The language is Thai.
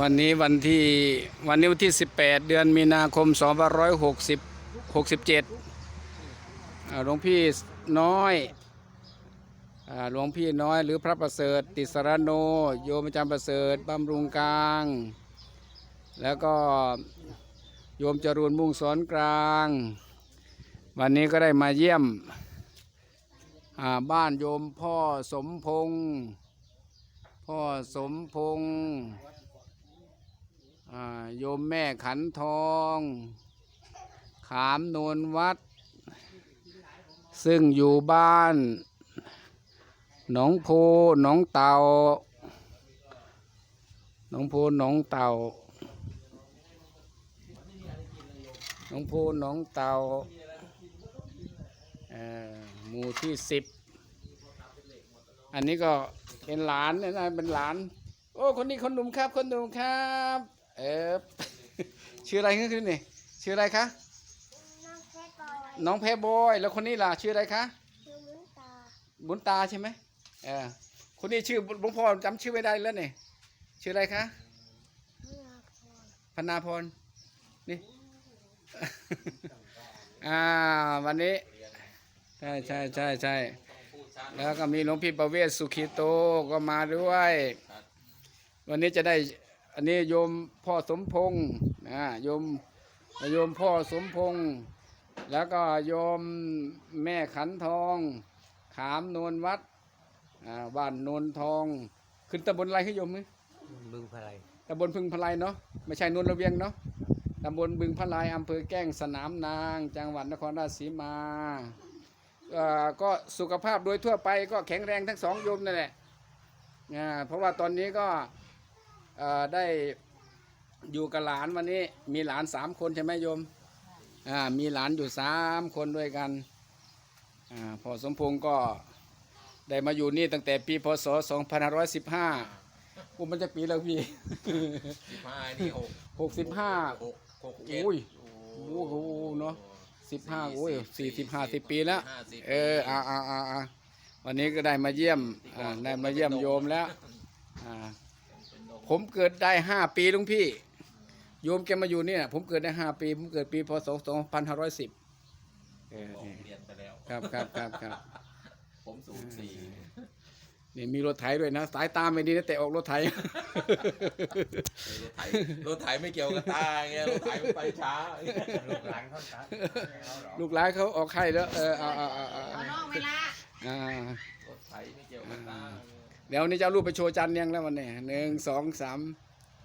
วันนี้วันที่วันนี้วันที่ 18 เดือนมีนาคม2560 67อ่าหลวงพี่น้อยหลวงพี่น้อยหรือพระประเสริฐ ติสรโน โยมอาจารย์ประเสริฐบำรุงกลาง แล้วก็โยมจรูนมุ่งสอนกลาง วันนี้ก็ได้มาเยี่ยมบ้านโยมพ่อสมพงษ์พ่อสมพงษ์ โยมแม่ขันทอง ขามโนนวัด ซึ่งอยู่บ้าน หนองโพหนองเต่าหนองโพหนองเต่าหนองโพหนองเต่าหมู่ที่สิบ อันนี้ก็เป็นหลานนะนะเป็นหลาน โอ้ คนนี้คนหนุ่มครับ คนหนุ่มครับ เออชื่ออะไรขึ้นนี่ชื่ออะไรคะน้องเพชรบอยน้องแพรบอยแล้วคนนี้ล่ะชื่ออะไรคะชื่อมุนตาบุญตาใช่ไหมเออคนนี้ชื่อหลวงพ่อจำชื่อไม่ได้แล้วเนี่ยชื่ออะไรคะพนาพรพนาพรนี่อ่าวันนี้ใช่ใช่ใช่ใช่แล้วก็มีหลวงพี่ประเวศสุขิโตก็มาด้วย วันนี้จะได้ อันนี้โยมพ่อสมพงษ์นะโยมโยมพ่อสมพงษ์แล้วก็โยมแม่ขันทอง ขามโนนวัดอ่าบ้านโนนทอง ขึ้นตำบลอะไรขึ้นโยมมั้ยบึงพลายตำบลพึงพลายเนาะไม่ใช่นนระเวียงเนาะตำบลบึงพลายอำเภอแก้งสนามนาง จังหวัดนครราชสีมาเอ่อก็สุขภาพโดยทั่วไปก็แข็งแรงทั้งสองโยมนั่นแหละอ่าเพราะว่าตอนนี้ก็เอ่อ ได้อยู่กับหลานวันนี้ มีหลานสามคนใช่ไหมโยมอ่ามีหลานอยู่สามคนด้วยกันอ่าพอสมพงศ์ก็ได้มาอยู่นี่ตั้งแต่ปีพศ 2515กูมันจะปีแล้วพี่สิบห้านี่หกหกสิบห้าหกหกเจ็ดโอ้ยโอ้โหเนาะสิบห้าโอ้ยสี่สิบห้าสิบปีแล้ว เอออ่าอ่าอ่าอ่าวันนี้ก็ได้มาเยี่ยมอ่าได้มาเยี่ยมโยมแล้วอ่า ผมเกิดได้ห้าปีลุงพี่ โยมแกมาอยู่เนี่ย ผมเกิดได้ห้าปี ผมเกิดปีพศสองพันห้าร้อยสิบเออผมนี่เรียนไปแล้ว ครับครับครับครับผมศูนย์สี่นี่มีรถไถด้วยนะ สายตาไม่ดีนะแต่ออกรถไถรถไถรถไถไม่เกี่ยวกับตาไงรถไถมันไปช้าลูกหลานเขาตัดเอาหรอลูกหลานเขาออกไข่แล้ว เออเอาเอาเอาเอาเอาน้องเวลาอ่ารถไถไม่เกี่ยวกับตา เดี๋ยวนี้จะเอารูปไปโชว์จันยังแล้ววันนี้หนึ่งสองสาม